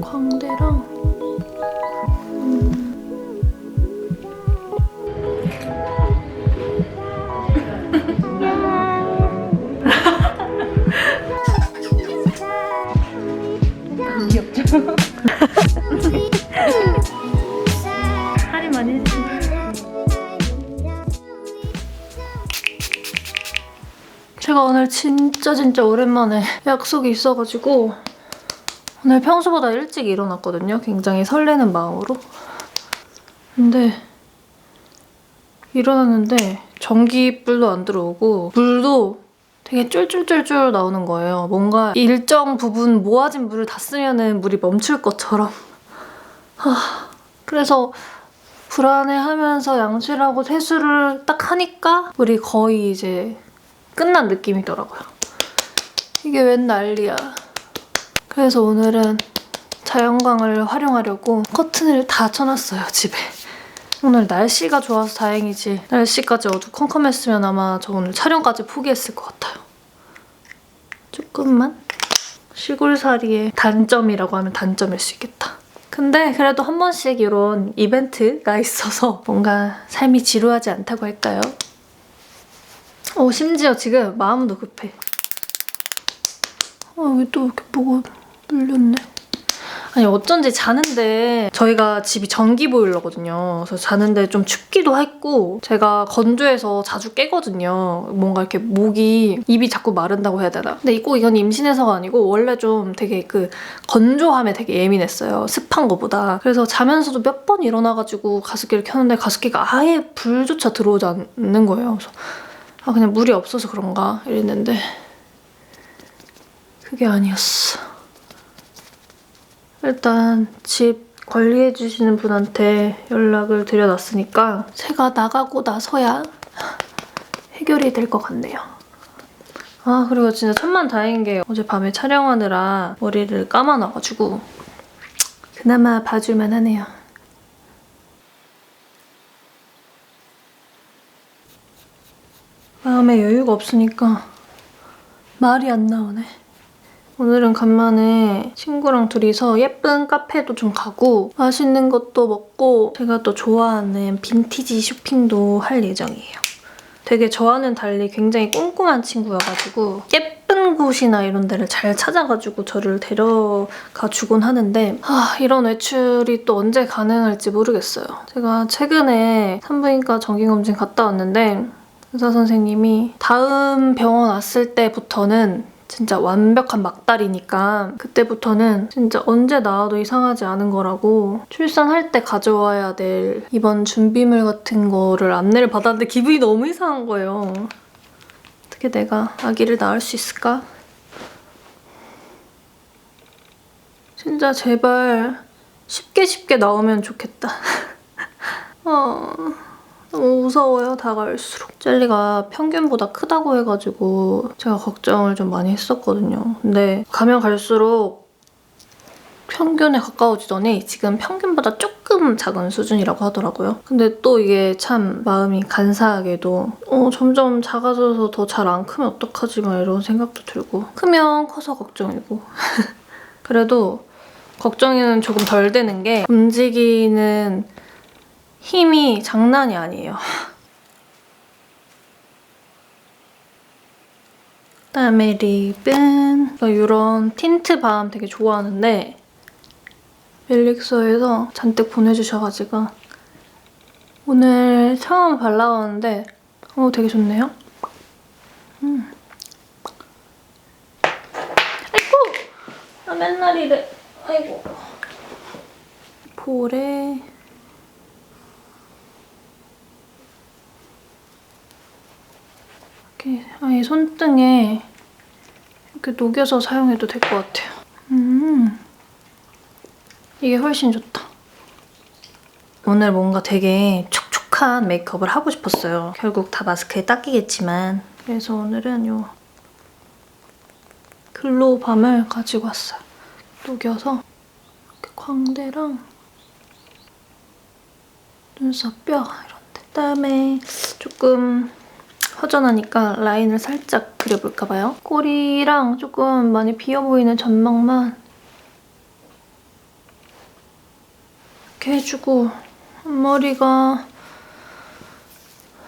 광대랑 제가 오늘 진짜 진짜 오랜만에 약속이 있어가지고 오늘 평소보다 일찍 일어났거든요. 굉장히 설레는 마음으로. 근데 일어났는데 전기불도 안 들어오고 물도 되게 쫄쫄쫄쫄 나오는 거예요. 뭔가 일정 부분 모아진 물을 다 쓰면은 물이 멈출 것처럼. 하, 그래서 불안해하면서 양치하고 세수를 딱 하니까 물이 거의 이제 끝난 느낌이더라고요. 이게 웬 난리야. 그래서 오늘은 자연광을 활용하려고 커튼을 다 쳐놨어요, 집에. 오늘 날씨가 좋아서 다행이지. 날씨까지 어두컴컴했으면 아마 저 오늘 촬영까지 포기했을 것 같아요. 조금만 시골살이의 단점이라고 하면 단점일 수 있겠다. 근데 그래도 한 번씩 이런 이벤트가 있어서 뭔가 삶이 지루하지 않다고 할까요? 어, 심지어 지금 마음도 급해. 어, 여기 또 이렇게 뭐가 물렸네. 아니 어쩐지 자는데 저희가 집이 전기 보일러거든요. 그래서 자는데 좀 춥기도 했고 제가 건조해서 자주 깨거든요. 뭔가 이렇게 목이 입이 자꾸 마른다고 해야 되나? 근데 꼭 이건 임신해서가 아니고 원래 좀 되게 그 건조함에 되게 예민했어요. 습한 거보다. 그래서 자면서도 몇 번 일어나가지고 가습기를 켰는데 가습기가 아예 불조차 들어오지 않는 거예요. 그래서 아 그냥 물이 없어서 그런가 이랬는데 그게 아니었어. 일단 집 관리해 주시는 분한테 연락을 드려놨으니까 제가 나가고 나서야 해결이 될 것 같네요. 아 그리고 진짜 천만 다행인 게 어제 밤에 촬영하느라 머리를 감아놔가지고 그나마 봐줄만 하네요. 마음에 여유가 없으니까 말이 안 나오네. 오늘은 간만에 친구랑 둘이서 예쁜 카페도 좀 가고 맛있는 것도 먹고 제가 또 좋아하는 빈티지 쇼핑도 할 예정이에요. 되게 저와는 달리 굉장히 꼼꼼한 친구여가지고 예쁜 곳이나 이런 데를 잘 찾아가지고 저를 데려가 주곤 하는데 아, 이런 외출이 또 언제 가능할지 모르겠어요. 제가 최근에 산부인과 정기검진 갔다 왔는데 의사 선생님이 다음 병원 왔을 때부터는 진짜 완벽한 막달이니까 그때부터는 진짜 언제 나와도 이상하지 않은 거라고 출산할 때 가져와야 될 이번 준비물 같은 거를 안내를 받았는데 기분이 너무 이상한 거예요. 어떻게 내가 아기를 낳을 수 있을까? 진짜 제발 쉽게 쉽게 나오면 좋겠다. 어... 너무 무서워요, 다가올수록. 젤리가 평균보다 크다고 해가지고 제가 걱정을 좀 많이 했었거든요. 근데 가면 갈수록 평균에 가까워지더니 지금 평균보다 조금 작은 수준이라고 하더라고요. 근데 또 이게 참 마음이 간사하게도 어, 점점 작아져서 더 잘 안 크면 어떡하지 막 이런 생각도 들고 크면 커서 걱정이고 그래도 걱정은 조금 덜 되는 게 움직이는 힘이 장난이 아니에요. 그다음에 립은 이런 틴트 밤 되게 좋아하는데 멜릭서에서 잔뜩 보내주셔가지고 오늘 처음 발라봤는데 어 되게 좋네요. 음. 아이고! 아 맨날 이래. 아이고. 볼에 이렇게 아예 손등에 이렇게 녹여서 사용해도 될 것 같아요. 음, 이게 훨씬 좋다. 오늘 뭔가 되게 촉촉한 메이크업을 하고 싶었어요. 결국 다 마스크에 닦이겠지만 그래서 오늘은 요 글로우 밤을 가지고 왔어요. 녹여서 이렇게 광대랑 눈썹 뼈 이런데 그다음에 조금 허전하니까 라인을 살짝 그려볼까 봐요. 꼬리랑 조금 많이 비어 보이는 점막만 이렇게 해주고 앞머리가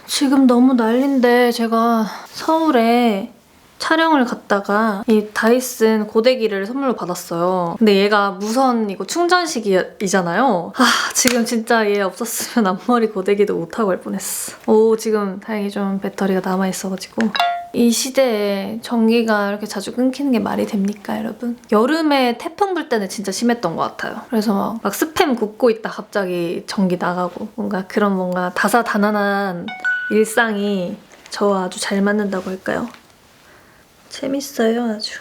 지금 너무 난린데 제가 서울에 촬영을 갔다가 이 다이슨 고데기를 선물로 받았어요. 근데 얘가 무선 이거 충전식이잖아요. 아 지금 진짜 얘 없었으면 앞머리 고데기도 못하고 할 뻔했어. 오 지금 다행히 좀 배터리가 남아있어가지고 이 시대에 전기가 이렇게 자주 끊기는 게 말이 됩니까, 여러분? 여름에 태풍 불 때는 진짜 심했던 것 같아요. 그래서 막, 막 스팸 굽고 있다 갑자기 전기 나가고 뭔가 그런 뭔가 다사다난한 일상이 저와 아주 잘 맞는다고 할까요? 재밌어요, 아주.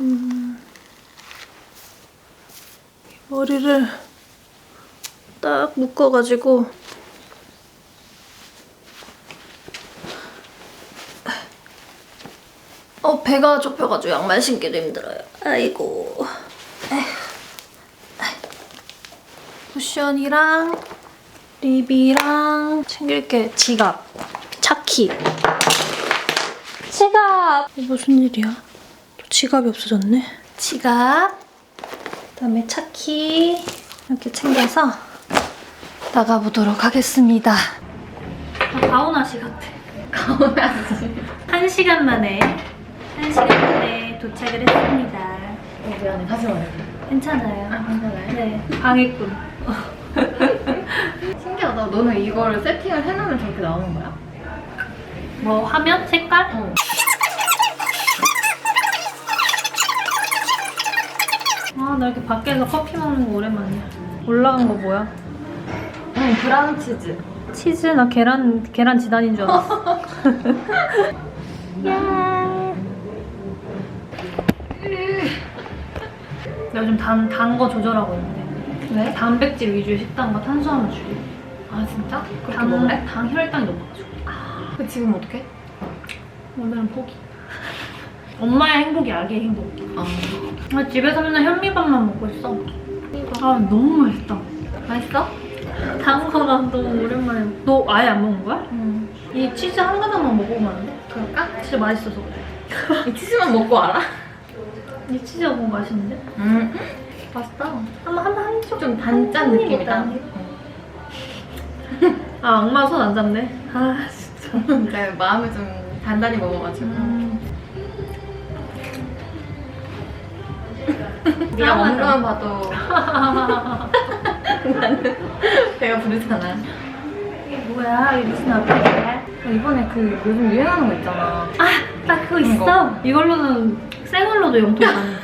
음, 머리를 딱 묶어가지고 어 배가 좁혀가지고 양말 신기도 힘들어요. 아이고. 에휴. 쿠션이랑 립이랑 챙길 게 지갑, 차키. 지갑. 이게 무슨 일이야? 또 지갑이 없어졌네. 지갑. 그다음에 차키 이렇게 챙겨서 나가보도록 하겠습니다. 아, 가오나 씨 같아. 가오나 씨. 한 시간 만에 한 시간 만에 도착을 했습니다. 어, 미안해. 다시 말해. 괜찮아요. 아, 괜찮아요? 네, 방해꾼. 신기하다. 너는 이거를 세팅을 해놓으면 저렇게 나오는 거야? 뭐 화면 색깔? 어. 아, 나 이렇게 밖에서 커피 먹는 거 오랜만이야. 올라간 거 뭐야? 응, 브라운 치즈. 치즈? 나 계란 계란 지단인 줄 알았어. 나 요즘 단 단 거 조절하고 있는데. 왜? 단백질 위주의 식단과 탄수화물 줄이. 아, 진짜? 그렇게 당, 먹네? 당 혈당이 높아가지고. 그 지금 어떡해? 오늘은 포기. 엄마의 행복이 아기의 행복. 아. 아, 집에서 맨날 현미밥만 먹고 있어. 아 너무 맛있다. 맛있어? 단 거랑 너무 오랜만에. 너 아예 안 먹는 거야? 응. 이 치즈 한 가닥만 먹어보면 안 돼? 그럴까? 진짜 맛있어서 그래. 이 치즈만 먹고 알아? 이 치즈가 너무 맛있는데? 응. 맛있다. 한번 한번 한 쪽. 좀 단짠 입 느낌이다. 아 악마 손 안 잡네. 아 진짜. 내 마음을 좀 단단히 먹어가지고. 음. 네가 먹는 것만 봐도 나는 배가 부르잖아. 이게 뭐야? 이게 무슨 앞이야? 이번에 그 요즘 유행하는 거 있잖아. 아, 나 그거 있어. 이거. 이걸로는 생얼로도 영통 가능.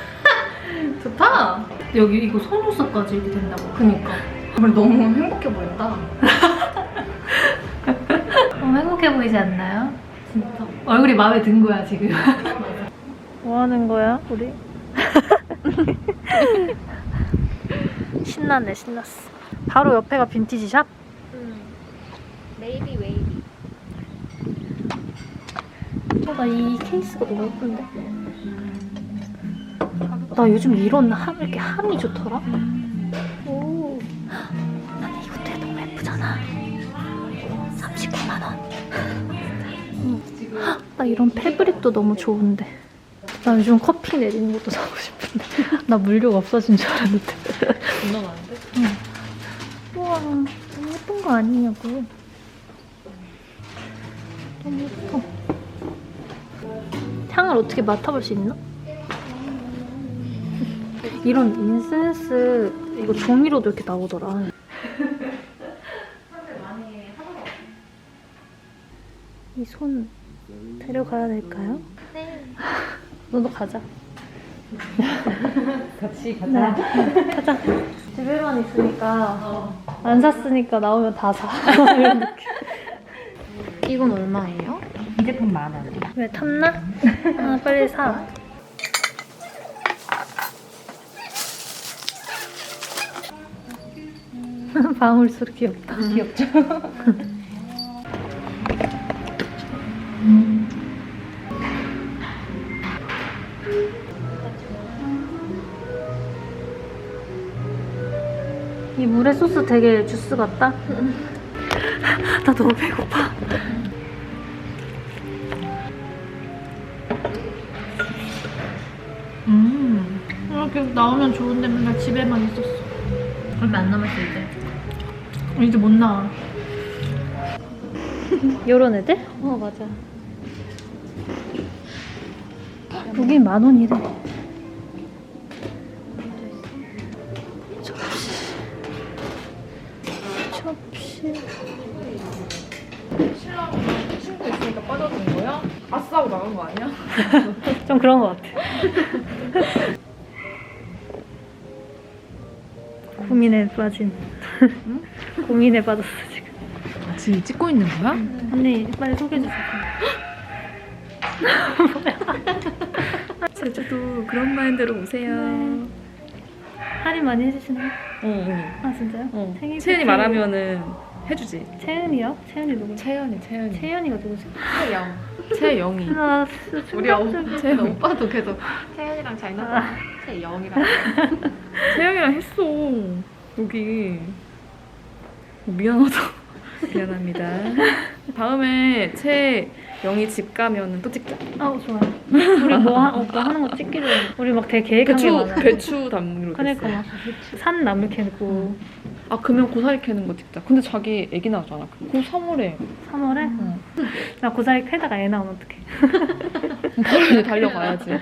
좋다. 여기 이거 속눈썹까지 이렇게 된다고. 그니까. 오늘 너무 행복해 보인다. 행복해 보이지 않나요? 진짜. 얼굴이 마음에 든 거야, 지금. 뭐 하는 거야, 우리? 신나네, 신났어. 바로 옆에가 빈티지 샵? 네이비 웨이비. 어, 나이 케이스가 너무 예쁜데? 나 요즘 이런 함, 이렇게 함이 좋더라? 오. 아니, 이것도 너무 예쁘잖아. 39만원. 나 이런 패브릭도 너무 좋은데. 나 요즘 커피 내리는 것도 사고 싶은데. 나 물욕 없어진 줄 알았는데. 존나 많은데? 우와, 너무 예쁜 거 아니냐고. 너무 예뻐. 향을 어떻게 맡아볼 수 있나? 이런 인센스 이거 종이로도 이렇게 나오더라. 이 손 데려가야 될까요? 네. 너도 가자. 같이 네. 가자. 집에만 있으니까 안 샀으니까 나오면 다 사. 이건 얼마예요? 이 제품 만 원. 왜 탐나? 아 빨리 사. 방울 소리 귀엽다. 귀엽죠? 이 물의 소스 되게 주스 같다. 나 너무 배고파. 음. 음. 이렇게 나오면 좋은데 맨날 집에만 있었어. 얼마 안 남았어 이제. 이제 못 나와. 요런 애들? 어 맞아. 여긴 만 원이래. 접시. 친구 있으니까 빠져든 거야? 아싸 하고 나간 거 아니야? 좀 그런 것 같아. 고민에 빠진. 고민에 빠졌어 지금. 지금 찍고 있는 거야? 언니 빨리 소개해 주세요. 제주도 그런 마인드로 오세요. 네. 할인 많이 해주시나요? 응, 응. 아 진짜요? 어. 생일 채연이 파티- 말하면은 해주지. 채은이요? 채은이 누구지? 채연이, 채연이. 채연이가 누구지? 채영. 채영이. 아, 우리 어, 채영. 오빠도 계속 태연이랑 잘 아. 나가. 태영이랑. 채영이랑 했어. 여기. 어, 미안하다. 미안합니다. 다음에 채 영이 집 가면은 또 찍자. 아 좋아요. 우리 뭐, 하, 어, 뭐 하는 거 찍기로 우리 막 되게 계획한 게 배추, 많아. 배추 담으로 그러니까 됐어. 막 산 나물 캐고 아, 그러면 고사리 캐는 거 찍자. 근데 자기 애기 나잖아. 그 3월에. 3월에 응. 나 고사리 캐다가 애 나오면 어떡해? 바로 이제 달려가야지.